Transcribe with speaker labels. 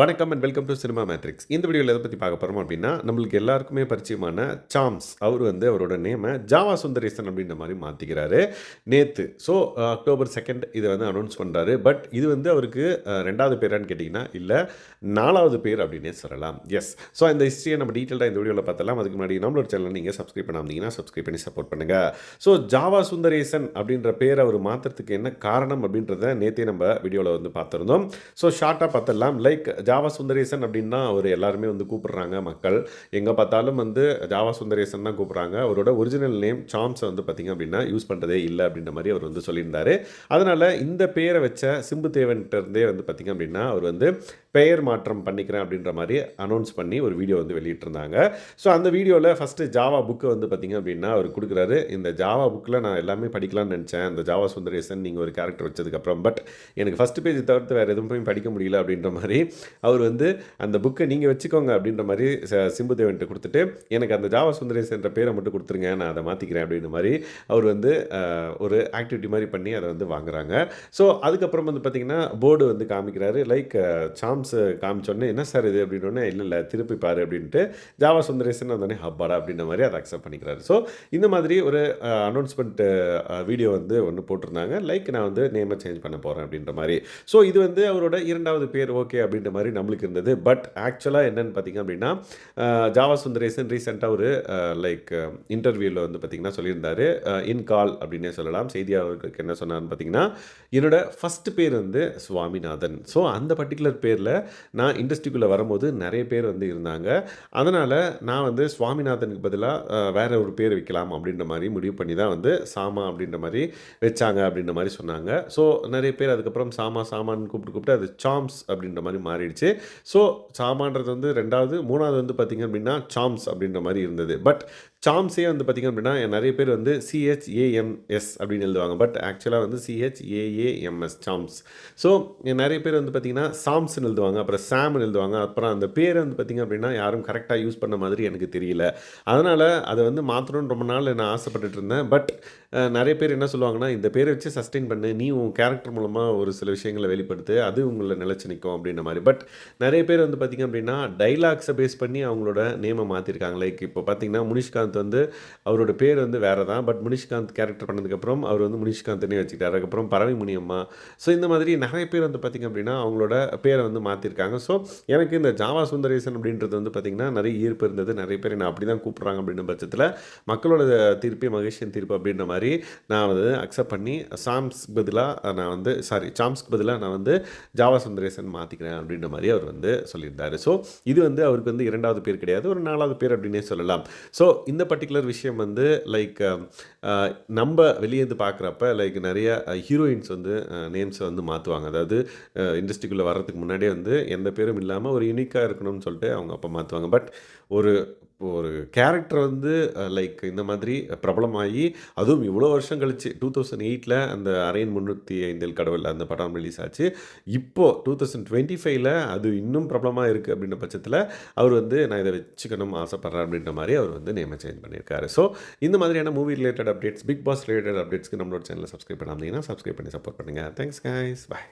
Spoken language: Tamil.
Speaker 1: வணக்கம் and welcome to cinema matrix இந்த வீடியோவில் எதை பற்றி பார்க்க போகிறோம் அப்படின்னா நம்மளுக்கு எல்லாருக்குமே பரிச்சயமான சாம்ஸ். அவர் வந்து அவரோட நேமை ஜாவா சுந்தரேசன் அப்படின்ற மாதிரி மாற்றிக்கிறாரு நேற்று ஸோ அக்டோபர் uh, செகண்ட் இதை வந்து அனௌன்ஸ் பண்ணுறாரு பட் இது வந்து அவருக்கு uh, ரெண்டாவது பேரான்னு கேட்டிங்கன்னா இல்லை நாலாவது பேர் அப்படின்னே சொல்லலாம். எஸ் ஸோ இந்த ஹிஸ்ட்ரியை நம்ம டீட்டெயிலாக இந்த வீடியோவில் பார்த்தலாம் அதுக்கு முன்னாடி நம்மளோட சேனல் நீங்கள் சப்ஸ்கிரைப் பண்ணாமீங்கன்னா சப்ஸ்கிரைப் பண்ணி சப்போர்ட் பண்ணுங்கள் ஸோ ஜாவா சுந்தரேசன் அப்படின்ற பேரை அவர் மாற்றுறதுக்கு என்ன காரணம் அப்படின்றத நேற்றே நம்ம வீடியோவில் வந்து பார்த்துருந்தோம். ஸோ ஷார்ட்டாக பார்த்துடலாம். லைக் ஜாவா சுந்தரேசன் அப்படின்னா அவர் எல்லாருமே வந்து கூப்பிடுறாங்க மக்கள். எங்கே பார்த்தாலும் வந்து ஜாவா சுந்தரேசன் தான் கூப்பிட்றாங்க. அவரோட ஒரிஜினல் நேம் சாம்ஸை வந்து பார்த்திங்க அப்படின்னா யூஸ் பண்ணுறதே இல்லை அப்படின்ற மாதிரி அவர் வந்து சொல்லியிருந்தார். அதனால் இந்த பேரை வச்ச சிம்பு தேவன்கிட்ட இருந்தே வந்து பார்த்திங்க அப்படின்னா அவர் வந்து பெயர் மாற்றம் பண்ணிக்கிறேன் அப்படின்ற மாதிரி அனௌன்ஸ் பண்ணி ஒரு வீடியோ வந்து வெளியிட்டிருந்தாங்க. ஸோ அந்த வீடியோவில் ஃபஸ்ட்டு ஜாவா புக்கை வந்து பார்த்திங்க அப்படின்னா அவர் கொடுக்குறாரு. இந்த ஜாவா புக்கில் நான் எல்லாமே படிக்கலாம்னு நினச்சேன். இந்த ஜாவா சுந்தரேசன் நீங்கள் ஒரு கேரக்டர் வச்சதுக்கப்புறம் பட் எனக்கு ஃபஸ்ட்டு பேஜ் தவிர்த்து வேறு எதுவும் போய் படிக்க முடியல அப்படின்ற மாதிரி அவர் வந்து அந்த புக்கை நீங்கள் வச்சுக்கோங்க அப்படின்ற மாதிரி சிம்பு தேவன்ட்டு கொடுத்துட்டு எனக்கு அந்த ஜாவா சுந்தரேசன்ற பேரை மட்டும் கொடுத்துருங்க. நான் அதை மாற்றிக்கிறேன் அப்படின்ற மாதிரி அவர் வந்து ஒரு ஆக்டிவிட்டி மாதிரி பண்ணி அதை வந்து வாங்குறாங்க. ஸோ அதுக்கப்புறம் வந்து பார்த்திங்கன்னா போர்டு வந்து காமிக்கிறாரு. லைக் ப்ராப்ளம்ஸ் காமிச்சோடனே என்ன சார் இது? அப்படின்னோடனே இல்லை இல்லை திருப்பி பாரு அப்படின்ட்டு ஜாவா சுந்தரேசன் வந்தோடனே ஹப்பாடா அப்படின்ற மாதிரி அதை அக்செப்ட் பண்ணிக்கிறாரு. ஸோ இந்த மாதிரி ஒரு அனௌன்ஸ்மெண்ட் வீடியோ வந்து ஒன்று போட்டிருந்தாங்க. லைக் நான் வந்து நேமை சேஞ்ச் பண்ண போகிறேன் அப்படின்ற மாதிரி. ஸோ இது வந்து அவரோட இரண்டாவது பேர் ஓகே அப்படின்ற மாதிரி நம்மளுக்கு இருந்தது. பட் ஆக்சுவலாக என்னென்னு பார்த்தீங்க அப்படின்னா ஜாவா சுந்தரேசன் ரீசெண்டாக ஒரு லைக் இன்டர்வியூவில் வந்து பார்த்திங்கன்னா சொல்லியிருந்தாரு. இன் கால் அப்படின்னே சொல்லலாம். செய்தியாளர்களுக்கு என்ன சொன்னார்னு பார்த்தீங்கன்னா என்னோட ஃபஸ்ட் பேர் வந்து சுவாமிநாதன். ஸோ அந்த பர்டிகுலர் பேரில் நான் இண்டஸ்ட்ரிக்குள்ளே வரும்போது நிறைய பேர் வந்து இருந்தாங்க. அதனால் நான் வந்து சுவாமிநாதனுக்கு பதிலாக வேறு ஒரு பேர் வைக்கலாம் அப்படின்ற மாதிரி முடிவு பண்ணி தான் வந்து சாமா அப்படின்ற மாதிரி வச்சாங்க அப்படின்ற மாதிரி சொன்னாங்க. ஸோ நிறைய பேர் அதுக்கப்புறம் சாமா சாமான்னு கூப்பிட்டு கூப்பிட்டு அது சாம்ஸ் அப்படின்ற மாதிரி மாறிடுச்சு. ஸோ சாமான்றது வந்து ரெண்டாவது மூணாவது வந்து பார்த்திங்க அப்படின்னா சாம்ஸ் அப்படின்ற மாதிரி இருந்தது. பட் சாம்ஸே வந்து பார்த்திங்க அப்படின்னா நிறைய பேர் வந்து சிஹெச்ஏஎம்எஸ் அப்படின்னு எழுதுவாங்க. பட் ஆக்சுவலாக வந்து சிஹெச்ஏஏஎம்எஸ் சாம்ஸ் ஸோ நிறைய பேர் வந்து பார்த்திங்கன்னா சாம்ஸ்னு எழுதுவாங்க. அப்புறம் சாம்னு எழுதுவாங்க. அப்புறம் அந்த பேர் வந்து பார்த்திங்க அப்படின்னா யாரும் கரெக்டாக யூஸ் பண்ண மாதிரி எனக்கு தெரியல. அதனால் அதை வந்து மாற்றணும்னு ரொம்ப நாள் நான் ஆசைப்பட்டுட்டு இருந்தேன். பட் நிறைய பேர் என்ன சொல்லுவாங்கன்னா இந்த பேரை வச்சு சஸ்டெயின் பண்ணு. நீ உன் கேரக்டர் மூலமாக ஒரு சில விஷயங்களை வெளிப்படுத்து. அது உங்களை நிலச்சி நிற்கும் அப்படின்ற மாதிரி. பட் நிறைய பேர் வந்து பார்த்திங்க அப்படின்னா டைலாக்ஸை பேஸ் பண்ணி அவங்களோட நேமை மாற்றிருக்காங்க லைக் இப்போ பார்த்தீங்கன்னா முனிஷ்காந்த் வந்து அவரோட பேர் வந்து வேறு தான் பட் முனிஷ்காந்த் கேரக்டர் பண்ணதுக்கப்புறம் அவர் வந்து முனிஷ்காந்த்னே வச்சுக்கிட்டார். அதுக்கப்புறம் பறவை முனியம்மா ஸோ இந்த மாதிரி நிறைய பேர் வந்து பார்த்திங்க அப்படின்னா அவங்களோட பேரை வந்து மாற்றிருக்காங்க ஸோ எனக்கு இந்த ஜாவா சுந்தரேசன் அப்படின்றது வந்து பார்த்திங்கன்னா நிறைய ஈர்ப்பு இருந்தது. நிறைய பேர் என்ன அப்படி தான் கூப்பிட்றாங்க அப்படின்ற பட்சத்தில் மக்களோட தீர்ப்பு மகேஷியன் தீர்ப்பு அப்படின்ற மாதிரி நான் வந்து அக்செப்ட் பண்ணி சாம்ஸ் பதிலாக நான் வந்து சாரி சாம்ஸ்க்கு பதிலாக நான் வந்து ஜாவா சுந்தரேசன் மாற்றிக்கிறேன் அப்படின்ற மாதிரி அவர் வந்து சொல்லியிருந்தார். ஸோ இது வந்து அவருக்கு வந்து இரண்டாவது பேர் கிடையாது. ஒரு நாலாவது பேர் அப்படின்னே சொல்லலாம். ஸோ இந்த பர்டிகுலர் விஷயம் வந்து லைக் um, uh, நம்ம வெளியேந்து பார்க்குறப்ப லைக் நிறைய uh, ஹீரோயின்ஸ் வந்து uh, நேம்ஸை வந்து மாற்றுவாங்க அதாவது இண்டஸ்ட்ரிக்குள்ளே வர்றதுக்கு முன்னாடியே வந்து எந்த பேரும் இல்லாமல் ஒரு யூனிக்காக இருக்கணும்னு சொல்லிட்டு அவங்க அப்போ மாற்றுவாங்க பட் ஒரு ஒரு கேரக்டர் வந்து லைக் இந்த மாதிரி பிரபலமாகி அதுவும் இவ்வளோ வருஷம் கழிச்சு டூ தௌசண்ட் எயிட்டில் அந்த அரையன் முந்நூற்றி ஐந்தில் கடவுள் அந்த படம் ரிலீஸ் ஆச்சு. இப்போது டூ தௌசண்ட் டுவெண்ட்டி ஃபைவ்ல அது இன்னும் பிரபலமாக இருக்குது அப்படின்ற பட்சத்தில் அவர் வந்து நான் இதை வச்சுக்கணும் ஆசைப்பட்றேன் அப்படின்ற மாதிரி அவர் வந்து நேமை சேஞ்ச் பண்ணியிருக்காரு. ஸோ இந்த மாதிரியான movie related updates Bigg Boss related அப்டேட்ஸ்க்கு நம்மளோட சேனலை சப்ஸ்கிரைப் பண்ணாமல் சப்ஸ்கிரைப் பண்ணி சப்போர்ட் பண்ணுங்கள் தேங்க்ஸ் கைஸ் பாய்